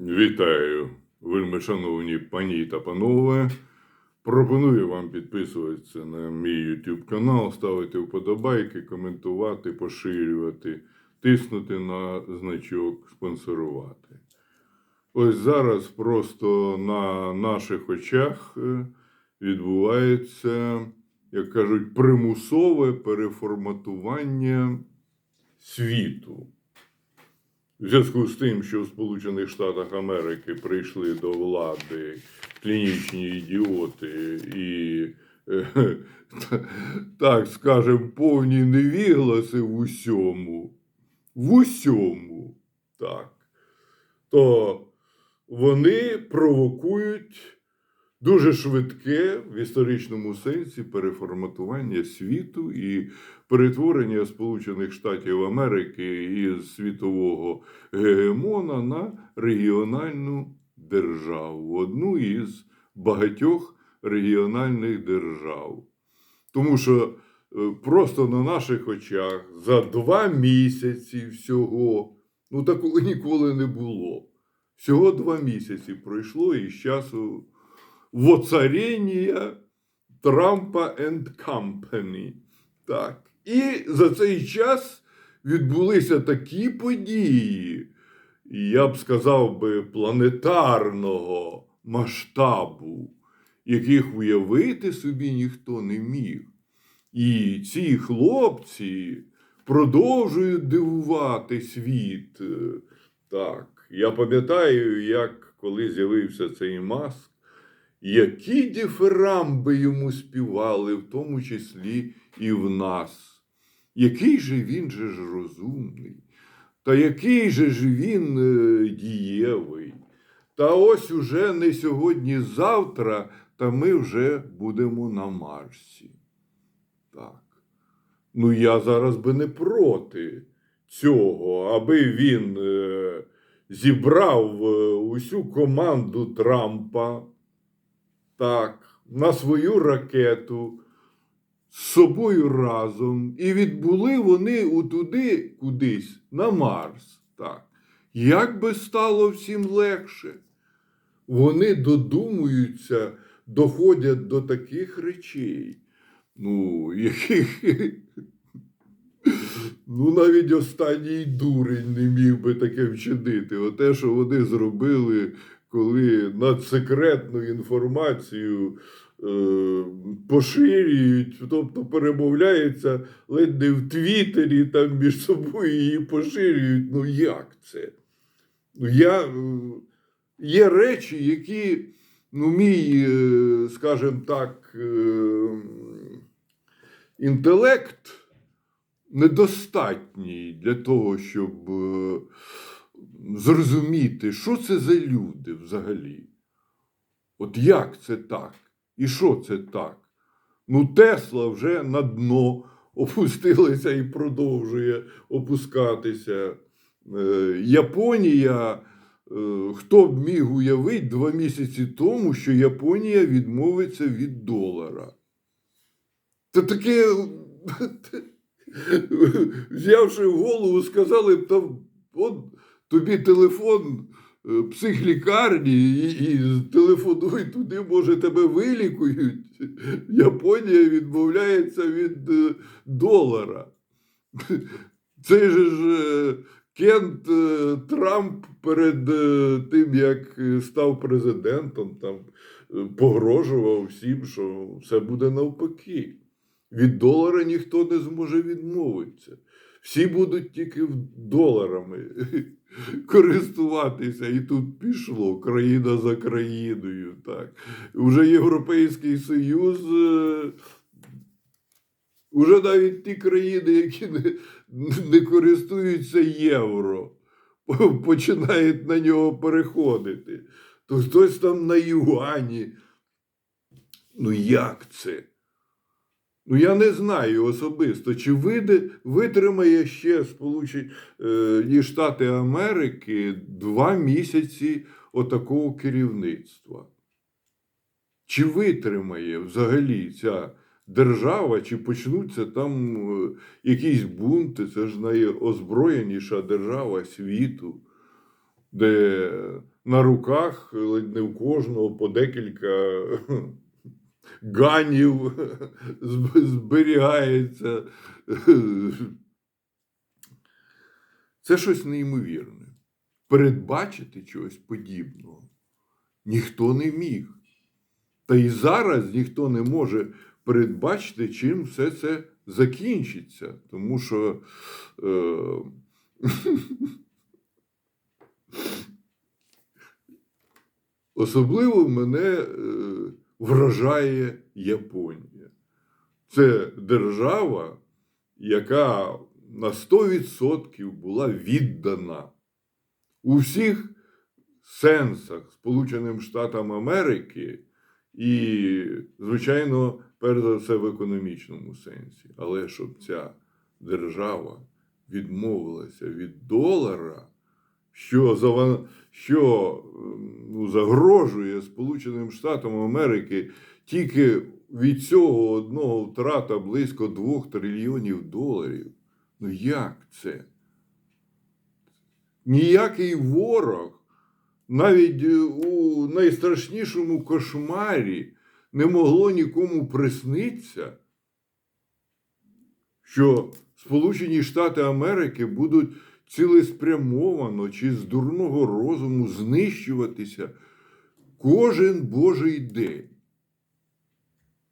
Вітаю, вельми шановні пані та панове. Пропоную вам підписуватися на мій YouTube канал, ставити вподобайки, коментувати, поширювати, тиснути на значок спонсорувати. Ось зараз просто на наших очах е, відбувається, як кажуть, примусове переформатування світу. В зв'язку з тим, що в Сполучених Штатах Америки прийшли до влади клінічні ідіоти і, е, так скажемо, повні невігласи в усьому, в усьому, так, то вони провокують дуже швидке в історичному сенсі переформатування світу і перетворення Сполучених Штатів Америки із світового гегемона на регіональну державу, одну із багатьох регіональних держав. Тому що е, просто на наших очах за два місяці всього, ну такого ніколи не було. Всього два місяці пройшло із часу воцарення Трампа and Company. Так. І за цей час відбулися такі події, я б сказав би, планетарного масштабу, яких уявити собі ніхто не міг. І ці хлопці продовжують дивувати світ. Так, я пам'ятаю, як коли з'явився цей маск, які дифирамби йому співали, в тому числі і в нас. Який же він же ж розумний, та який же ж він е, дієвий. Та ось уже не сьогодні-завтра, та ми вже будемо на Марсі. Так. Ну, я зараз би не проти цього, аби він е, зібрав е, усю команду Трампа так, на свою ракету з собою разом, і відбули вони утуди кудись на Марс. Так. Як би стало всім легше? Вони додумуються, доходять до таких речей, ну, яких. Ну, навіть останній дурень не міг би таке вчинити. Оте, що вони зробили, коли надсекретну інформацію е, поширюють, тобто перемовляються ледь не в Твіттері, там між собою її поширюють. Ну як це? Ну, я, е, є речі, які, ну, мій, е, скажімо так, е, інтелект недостатній для того, щоб зрозуміти, що це за люди взагалі. От як це так? І що це так? Ну, Тесла вже на дно опустилася і продовжує опускатися. Е, Японія, е, хто б міг уявити два місяці тому, що Японія відмовиться від долара. Це таке, взявши в голову, сказали б, от тобі телефон е, психлікарні і, і телефонуй туди, може, тебе вилікують. Японія відмовляється від е, долара. Це ж е, Кент Трамп перед тим, як став президентом, там погрожував всім, що все буде навпаки. Від долара ніхто не зможе відмовитися. Всі будуть тільки доларами користуватися. І тут пішло країна за країною. Так. Уже Європейський Союз, е, уже навіть ті країни, які не, не користуються євро, починають на нього переходити. То хтось там на юані. Ну як це? Ну, я не знаю особисто, чи вийде, витримає ще Сполучені Штати Америки два місяці отакого керівництва. Чи витримає взагалі ця держава, чи почнуться там е, якісь бунти? Це ж найозброєніша держава світу, де на руках, ледь не в кожного по декілька ганів зберігається. Це щось неймовірне. Передбачити чогось подібного ніхто не міг. Та й зараз ніхто не може передбачити, чим все це закінчиться. Тому що е, особливо мене е, вражає Японія. Це держава, яка на 100% була віддана у всіх сенсах Сполученим Штатам Америки і, звичайно, перш за все в економічному сенсі. Але щоб ця держава відмовилася від долара, що, зава- що ем, ну, загрожує Сполученим Штатам Америки тільки від цього одного втрата близько 2 трильйонів доларів. Ну як це? Ніякий ворог, навіть е, у найстрашнішому кошмарі, не могло нікому приснитися, що Сполучені Штати Америки будуть цілеспрямовано чи з дурного розуму знищуватися кожен божий день.